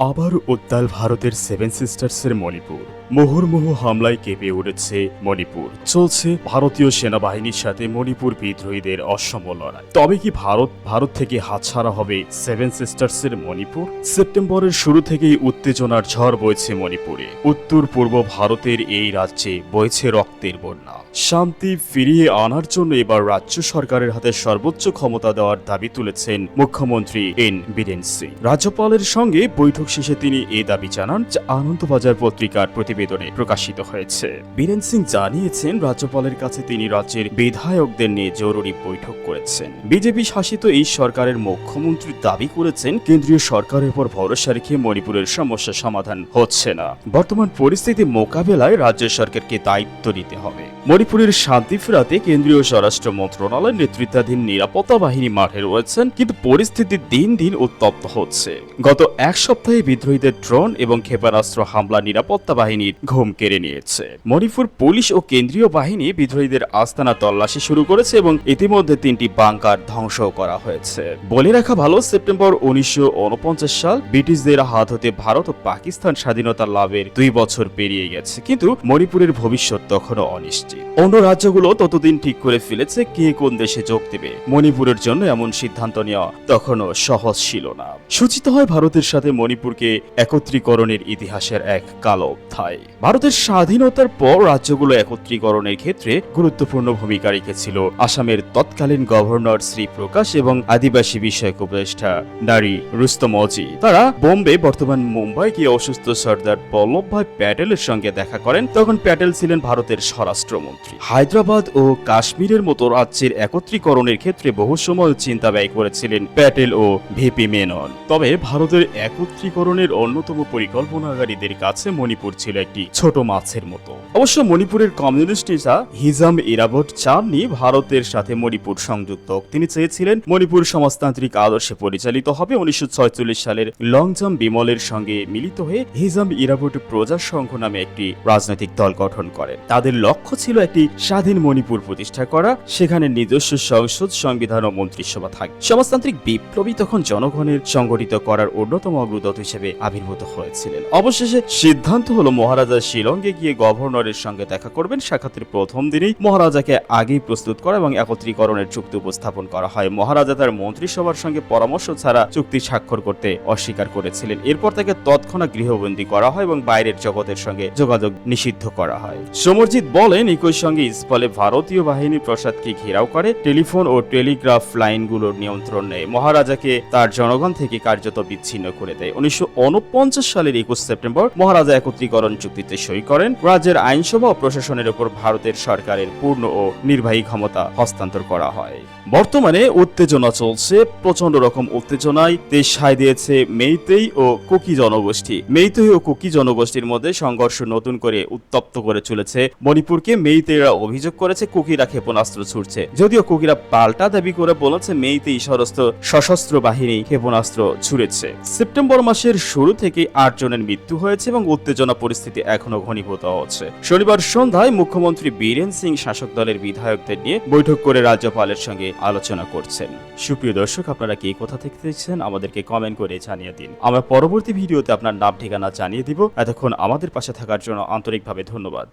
আবার উত্তাল ভারতের সেভেন সিস্টার্সের মণিপুর। মুহুর্মুহু হামলায় কেঁপে উঠেছে মণিপুর। চলছে ভারতীয় সেনাবাহিনীর সাথে মণিপুর বিদ্রোহীদের অসম লড়াই। তবে কি ভারত ভারত থেকে হাতছাড়া হবে সেভেন সিস্টার্সের মণিপুর? সেপ্টেম্বরের শুরু থেকেই উত্তেজনার ঝড় বইছে মণিপুরে। উত্তর পূর্ব ভারতের এই রাজ্যে বইছে রক্তের বন্যা। শান্তি ফিরিয়ে আনার জন্য এবার রাজ্য সরকারের হাতে সর্বোচ্চ ক্ষমতা দেওয়ার দাবি তুলেছেন মুখ্যমন্ত্রী এন বীরেন সিং। রাজ্যপালের সঙ্গে বৈঠক শেষে তিনি এ দাবি জানান যা আনন্দবাজার পত্রিকার প্রতিবেদনে প্রকাশিত হয়েছে। বীরেন সিং জানিয়েছেন, রাজ্যপালের কাছে তিনি রাজ্যের বিধায়কদের নিয়ে জরুরি বৈঠক করেছেন। বিজেপি শাসিত এই সরকারের মুখ্যমন্ত্রী দাবি করেছেন, কেন্দ্রীয় সরকারের উপর ভরসা রেখে মণিপুরের সমস্যা সমাধান হচ্ছে না। বর্তমান পরিস্থিতি মোকাবেলায় রাজ্য সরকারকে দায়িত্ব নিতে হবে। মণিপুরের শান্তি ফেরাতে কেন্দ্রীয় স্বরাষ্ট্র মন্ত্রণালয়ের নেতৃত্বাধীন নিরাপত্তা বাহিনী মাঠে রয়েছেন, কিন্তু পরিস্থিতি দিন দিন উত্তপ্ত হচ্ছে। গত এক সপ্তাহে বিদ্রোহীদের ড্রোন এবং ক্ষেপণাস্ত্র হামলা নিরাপত্তা বাহিনীর ঘুম কেড়ে নিয়েছে। মণিপুর পুলিশ ও কেন্দ্রীয় বাহিনী বিদ্রোহীদের আস্তানা তল্লাশি শুরু করেছে এবং ইতিমধ্যে তিনটি বাংকার ধ্বংস করা হয়েছে। বলে রাখা ভালো, সেপ্টেম্বর উনিশশো সাল ব্রিটিশদের হাত হতে ভারত ও পাকিস্তান স্বাধীনতা লাভের দুই বছর পেরিয়ে গেছে, কিন্তু মণিপুরের ভবিষ্যৎ তখনও অনিশ্চিত। অন্য রাজ্যগুলো ততদিন ঠিক করে ফেলেছে কে কোন দেশে যোগ দেবে। মণিপুরের জন্য এমন সিদ্ধান্ত নেওয়া তখনও সহজ ছিল না। সূচিত হয়, ভারতের সাথে মণিপুরকে একত্রীকরণের ইতিহাসের এক কালো অধ্যায়। ভারতের স্বাধীনতার পর রাজ্যগুলো একত্রীকরণের ক্ষেত্রে গুরুত্বপূর্ণ ভূমিকা রেখেছিল। আসামের তৎকালীন গভর্নর শ্রী প্রকাশ এবং আদিবাসী বিষয়ক উপদেষ্টা নারী রুস্তমজি তারা বোম্বে, বর্তমান মুম্বাই গিয়ে অসুস্থ সর্দার বল্লভভাই প্যাটেলের সঙ্গে দেখা করেন। তখন প্যাটেল ছিলেন ভারতের স্বরাষ্ট্রমন্ত্রী। হায়দ্রাবাদ ও কাশ্মীরের মতো রাজ্যের একত্রীকরণের ক্ষেত্রে বহু সময় চিন্তা ব্যয় করেছিলেন প্যাটেল ও ভিপি মেনন। তবে ভারতের একত্রীকরণের অন্যতম পরিকল্পনাকারীদের কাছে মণিপুর ছিল একটি ছোট মাছের মতো। অবশ্য মণিপুরের কমিউনিস্ট নেতা হিজাম ইরাবট চাননি ভারতের সাথে মণিপুর সংযুক্ত। তিনি চেয়েছিলেন মণিপুর সমাজতান্ত্রিক আদর্শে পরিচালিত হবে। উনিশশো সালের লংজাম বিমলের সঙ্গে মিলিত হয়ে হিজাম ইরাবট প্রজা সংঘ নামে একটি রাজনৈতিক দল গঠন করেন। তাদের লক্ষ্য ছিল একটি স্বাধীন মণিপুর প্রতিষ্ঠা করা। সেখানে নিজস্ব সংসদ, সংবিধান ও মন্ত্রিসভা থাকবে। সমাজতান্ত্রিক বিপ্লবী তখন জনগণের সংগঠিত করার অন্যতম অগ্রদূত হিসেবে আবির্ভূত হয়েছিলেন। অবশেষে সিদ্ধান্ত হলো মহারাজা শিলংয়ে গিয়ে গভর্নরের সঙ্গে দেখা করবেন। সাক্ষাতের প্রথম দিনেই মহারাজাকে আগেই প্রস্তুত করা এবং একত্রীকরণের চুক্তি উপস্থাপন করা হয়। মহারাজা তার মন্ত্রিসভার সঙ্গে পরামর্শ ছাড়া চুক্তি স্বাক্ষর করতে অস্বীকার করেছিলেন। এরপর তাকে তৎক্ষণাৎ গৃহবন্দী করা হয় এবং বাইরের জগতের সঙ্গে যোগাযোগ নিষিদ্ধ করা হয়। সমরজিৎ বলেন, একই সঙ্গে ইসফলে ভারতীয় বাহিনী প্রসাদকে ঘেরাও করে, টেলিফোন ও টেলিগ্রাফ লাইনগুলোর নিয়ন্ত্রণ নেয়। মহারাজাকে তার জনগণ থেকে কার্যত বিচ্ছিন্ন করে দেয়। উনিশশো উনপঞ্চাশ সালের একুশ সেপ্টেম্বর মহারাজা একত্রীকরণ চুক্তিতে সই করেন রাজ্যের আইনসভা ও প্রশাসনের উপর ভারতের সরকারের পূর্ণ ও নির্বাহী ক্ষমতা হস্তান্তর করা হয়। বর্তমানে উত্তেজনা চলছে প্রচণ্ড রকম উত্তেজনায় দেশ সায় দিয়েছে মেইতেই ও কুকি জনগোষ্ঠী। মেইতেই ও কুকি জনগোষ্ঠীর মধ্যে সংঘর্ষ নতুন করে উত্তপ্ত করে চলেছে। মণিপুরকে মেইতেইরা অভিযোগ করেছে, কুকিরা ক্ষেপণাস্ত্র ছুটছে যদিও কুকিরা পাল্টা দাবি করে বলেছে, মেইতেই সরস্ত্র সশস্ত্র বাহিনী ক্ষেপণাস্ত্র ছুড়েছে। সেপ্টেম্বর মাসের শুরু থেকে আট জনের মৃত্যু হয়েছে এবং উত্তেজনা পরিস্থিতি এখনও ঘনীভূত হচ্ছে। শনিবার সন্ধ্যায় মুখ্যমন্ত্রী বীরেন সিং শাসক দলের বিধায়কদের নিয়ে বৈঠক করে রাজ্যপালের সঙ্গে আলোচনা করছেন। সুপ্রিয় দর্শক, আপনারা কি কথা থেকে দেখছেন আমাদেরকে কমেন্ট করে জানিয়ে দিন। আমরা পরবর্তী ভিডিওতে আপনার নাম, ঠিকানা জানিয়ে দিব। এতক্ষণ আমাদের পাশে থাকার জন্য আন্তরিকভাবে ধন্যবাদ।